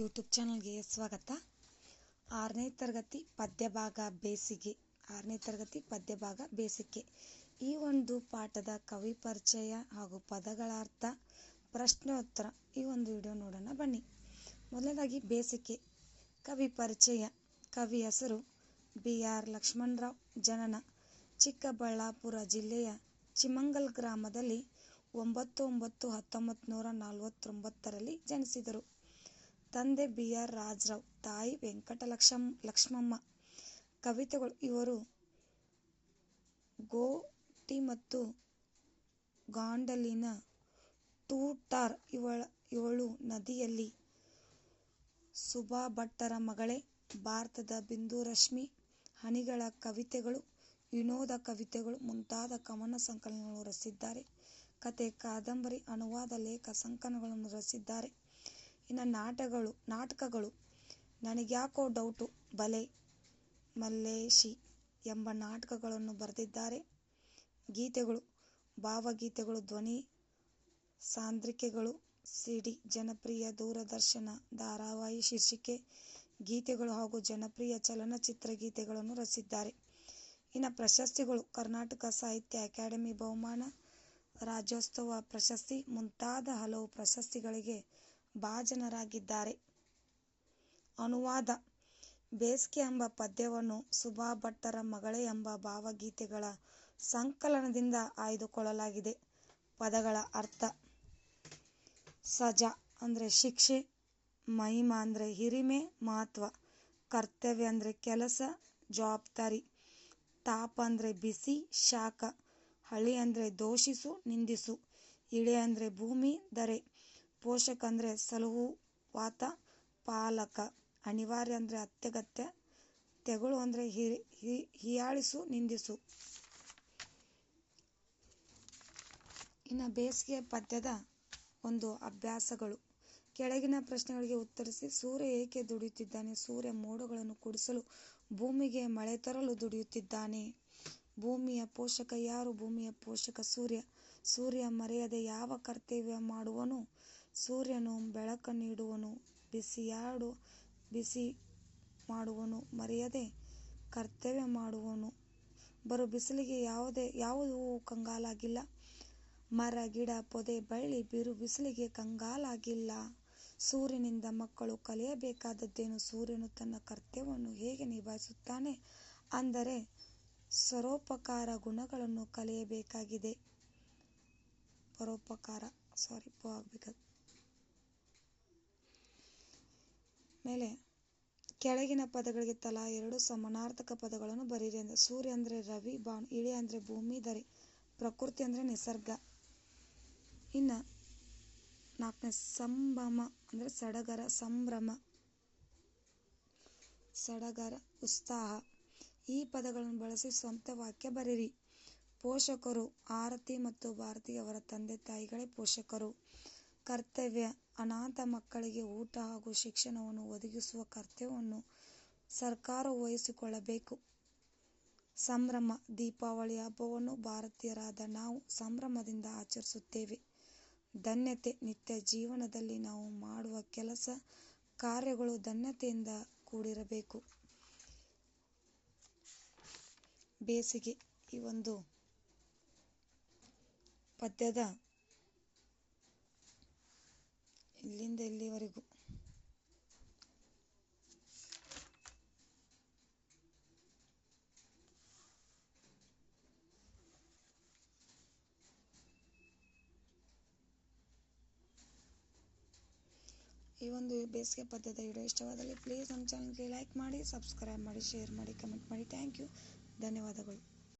YouTube ಚಾನಲ್ಗೆ ಸ್ವಾಗತ. ಆರನೇ ತರಗತಿ ಪದ್ಯಭಾಗ ಬೇಸಿಗೆ. ಆರನೇ ತರಗತಿ ಪದ್ಯಭಾಗ ಬೇಸಿಗೆ. ಈ ಒಂದು ಪಾಠದ ಕವಿ ಪರಿಚಯ ಹಾಗೂ ಪದಗಳ ಅರ್ಥ, ಪ್ರಶ್ನೋತ್ತರ ಈ ಒಂದು ವಿಡಿಯೋ ನೋಡೋಣ ಬನ್ನಿ. ಮೊದಲನೇದಾಗಿ ಬೇಸಿಗೆ. ಕವಿ ಪರಿಚಯ. ಕವಿ ಹೆಸರು ಬಿ ಆರ್ ಲಕ್ಷ್ಮಣರಾವ್ ಜನನ, ಚಿಕ್ಕಬಳ್ಳಾಪುರ ಜಿಲ್ಲೆಯ ಚಿಮಂಗಲ್ ಗ್ರಾಮದಲ್ಲಿ ಒಂಬತ್ತು ಒಂಬತ್ತು ಹತ್ತೊಂಬತ್ತು ನೂರ ನಲವತ್ತೊಂಬತ್ತರಲ್ಲಿ ಜನಿಸಿದರು. ತಂದೆ ಬಿ ಆರ್ ರಾಜರಾವ್, ತಾಯಿ ವೆಂಕಟಲಕ್ಷ್ಮ ಲಕ್ಷ್ಮಮ್ಮ, ಕವಿತೆಗಳು ಇವರು ಗೋಟಿ ಮತ್ತು ಗಾಂಡಲಿನ ಟೂಟಾರ್ ಇವಳ, ಇವಳು ನದಿಯಲ್ಲಿ ಸುಭಾ ಭಟ್ಟರ ಮಗಳೇ. ಭಾರತದ ಬಿಂದುರಶ್ಮಿ ಹನಿಗಳ ಕವಿತೆಗಳು, ವಿನೋದ ಕವಿತೆಗಳು ಮುಂತಾದ ಕವನ ಸಂಕಲನಗಳನ್ನು ರಚಿಸಿದ್ದಾರೆ. ಕತೆ ಕಾದಂಬರಿ ಅನುವಾದ ಲೇಖ ಸಂಕಲನಗಳನ್ನು ರಚಿಸಿದ್ದಾರೆ. ಇನ್ನು ನಾಟಕಗಳು ನಾಟಕಗಳು. ನನಗ್ಯಾಕೋ ಡೌಟು, ಬಲೆ, ಮಲ್ಲೇಶಿ ಎಂಬ ನಾಟಕಗಳನ್ನು ಬರೆದಿದ್ದಾರೆ. ಗೀತೆಗಳು, ಭಾವಗೀತೆಗಳು, ಧ್ವನಿ, ಸಾಂದ್ರಿಕೆಗಳು, ಸಿಡಿ, ಜನಪ್ರಿಯ ದೂರದರ್ಶನ, ಧಾರಾವಾಹಿ ಶೀರ್ಷಿಕೆ, ಗೀತೆಗಳು ಹಾಗೂ ಜನಪ್ರಿಯ ಚಲನಚಿತ್ರ ಗೀತೆಗಳನ್ನು ರಚಿಸಿದ್ದಾರೆ. ಇನ್ನು ಪ್ರಶಸ್ತಿಗಳು, ಕರ್ನಾಟಕ ಸಾಹಿತ್ಯ ಅಕಾಡೆಮಿ ಬಹುಮಾನ, ರಾಜ್ಯೋತ್ಸವ ಪ್ರಶಸ್ತಿ, ಮುಂತಾದ ಹಲವು ಪ್ರಶಸ್ತಿಗಳಿಗೆ ಭಾಜನರಾಗಿದ್ದಾರೆ. ಅನುವಾದ, ಬೇಸಿಗೆ ಎಂಬ ಪದ್ಯವನ್ನು ಸುಭಾ ಭಟ್ಟರ ಮಗಳೇ ಎಂಬ ಭಾವಗೀತೆಗಳ ಸಂಕಲನದಿಂದ ಆಯ್ದುಕೊಳ್ಳಲಾಗಿದೆ. ಪದಗಳ ಅರ್ಥ, ಸಜಾ ಅಂದರೆ ಶಿಕ್ಷೆ, ಮಹಿಮಾ ಅಂದರೆ ಹಿರಿಮೆ, ಮಹತ್ವ, ಕರ್ತವ್ಯ ಅಂದರೆ ಕೆಲಸ, ಜವಾಬ್ದಾರಿ, ತಾಪ ಅಂದರೆ ಬಿಸಿ, ಶಾಖ, ಹಳಿ ಅಂದರೆ ದೋಷಿಸು, ನಿಂದಿಸು, ಇಳೆ ಅಂದರೆ ಭೂಮಿ ದರೆ ಪೋಷಕ ಅಂದರೆ ಸಲಹುವಾತ ಪಾಲಕ, ಅನಿವಾರ್ಯ ಅಂದರೆ ಅತ್ಯಗತ್ಯ, ತೆಗಳು ಅಂದರೆ ಹಿ, ಹೀಯಾಳಿಸು, ನಿಂದಿಸು. ಇನ್ನು ಬೇಸಿಗೆ ಪದ್ಯದ ಒಂದು ಅಭ್ಯಾಸಗಳು. ಕೆಳಗಿನ ಪ್ರಶ್ನೆಗಳಿಗೆ ಉತ್ತರಿಸಿ, ಸೂರ್ಯ ಏಕೆ ದುಡಿಯುತ್ತಿದ್ದಾನೆ? ಸೂರ್ಯ ಮೋಡಗಳನ್ನು ಕುಡಿಸಲು ಭೂಮಿಗೆ ಮಳೆ ತರಲು ದುಡಿಯುತ್ತಿದ್ದಾನೆ. ಭೂಮಿಯ ಪೋಷಕ ಯಾರು? ಭೂಮಿಯ ಪೋಷಕ ಸೂರ್ಯ. ಸೂರ್ಯ ಮರೆಯದೆ ಯಾವ ಕರ್ತವ್ಯ ಮಾಡುವನು? ಸೂರ್ಯನು ಬೆಳಕು ಬಿಸಿ ಮಾಡುವನು, ಮರೆಯದೆ ಕರ್ತವ್ಯ ಮಾಡುವನು. ಬರು ಬಿಸಿಲಿಗೆ ಯಾವುದೇ, ಯಾವುದೂ ಕಂಗಾಲಾಗಿಲ್ಲ. ಮರ, ಗಿಡ, ಪೊದೆ, ಬಳ್ಳಿ, ಬಿರು ಬಿಸಿಲಿಗೆ ಕಂಗಾಲಾಗಿಲ್ಲ. ಸೂರ್ಯನಿಂದ ಮಕ್ಕಳು ಕಲಿಯಬೇಕಾದದ್ದೇನು? ಸೂರ್ಯನು ತನ್ನ ಕರ್ತವ್ಯವನ್ನು ಹೇಗೆ ನಿಭಾಯಿಸುತ್ತಾನೆ? ಅಂದರೆ ಸರೋಪಕಾರ ಗುಣಗಳನ್ನು ಕಲಿಯಬೇಕಾಗಿದೆ. ಪರೋಪಕಾರ ಮೇಲೆ ಕೆಳಗಿನ ಪದಗಳಿಗೆ ತಲಾ ಎರಡು ಸಮಾನಾರ್ಥಕ ಪದಗಳನ್ನು ಬರೀರಿ ಅಂದರೆ ಸೂರ್ಯ ಅಂದರೆ ರವಿ, ಬಾಣು, ಇಳಿ ಅಂದರೆ ಭೂಮಿ ದರೆ ಪ್ರಕೃತಿ ಅಂದರೆ ನಿಸರ್ಗ. ಇನ್ನು ನಾಲ್ಕನೇ ಸಂಭ್ರಮ ಅಂದರೆ ಸಡಗರ, ಸಂಭ್ರಮ, ಸಡಗರ, ಉತ್ಸಾಹ. ಈ ಪದಗಳನ್ನು ಬಳಸಿ ಸ್ವಂತ ವಾಕ್ಯ ಬರೀರಿ ಪೋಷಕರು, ಆರತಿ ಮತ್ತು ಭಾರತಿ ಅವರ ತಂದೆ ತಾಯಿಗಳೇ ಪೋಷಕರು. ಕರ್ತವ್ಯ. ಅನಾಥ ಮಕ್ಕಳಿಗೆ ಊಟ ಹಾಗೂ ಶಿಕ್ಷಣವನ್ನು ಒದಗಿಸುವ ಕರ್ತವ್ಯವನ್ನು ಸರ್ಕಾರವು ವಹಿಸಿಕೊಳ್ಳಬೇಕು. ಸಂಭ್ರಮ, ದೀಪಾವಳಿ ಹಬ್ಬವನ್ನು ಭಾರತೀಯರಾದ ನಾವು ಸಂಭ್ರಮದಿಂದ ಆಚರಿಸುತ್ತೇವೆ. ಧನ್ಯತೆ, ನಿತ್ಯ ಜೀವನದಲ್ಲಿ ನಾವು ಮಾಡುವ ಕೆಲಸ, ಕಾರ್ಯಗಳು ಧನ್ಯತೆಯಿಂದ ಕೂಡಿರಬೇಕು. ಬೇಸಿಗೆ ಈ ಒಂದು ಪದ್ಯದ ಇಲ್ಲಿಂದ ಇಲ್ಲಿವರೆಗೂ ಈ ಒಂದು ಬೇಸಿಗೆ ಪದ್ಧತಿ ವಿಡಿಯೋ ಇಷ್ಟವಾದಲ್ಲಿ ಪ್ಲೀಸ್ ನಮ್ಮ ಚಾನಲ್ಗೆ ಲೈಕ್ ಮಾಡಿ ಸಬ್ಸ್ಕ್ರೈಬ್ ಮಾಡಿ ಶೇರ್ ಮಾಡಿ ಕಮೆಂಟ್ ಮಾಡಿ. ಥ್ಯಾಂಕ್ ಯು ಧನ್ಯವಾದಗಳು.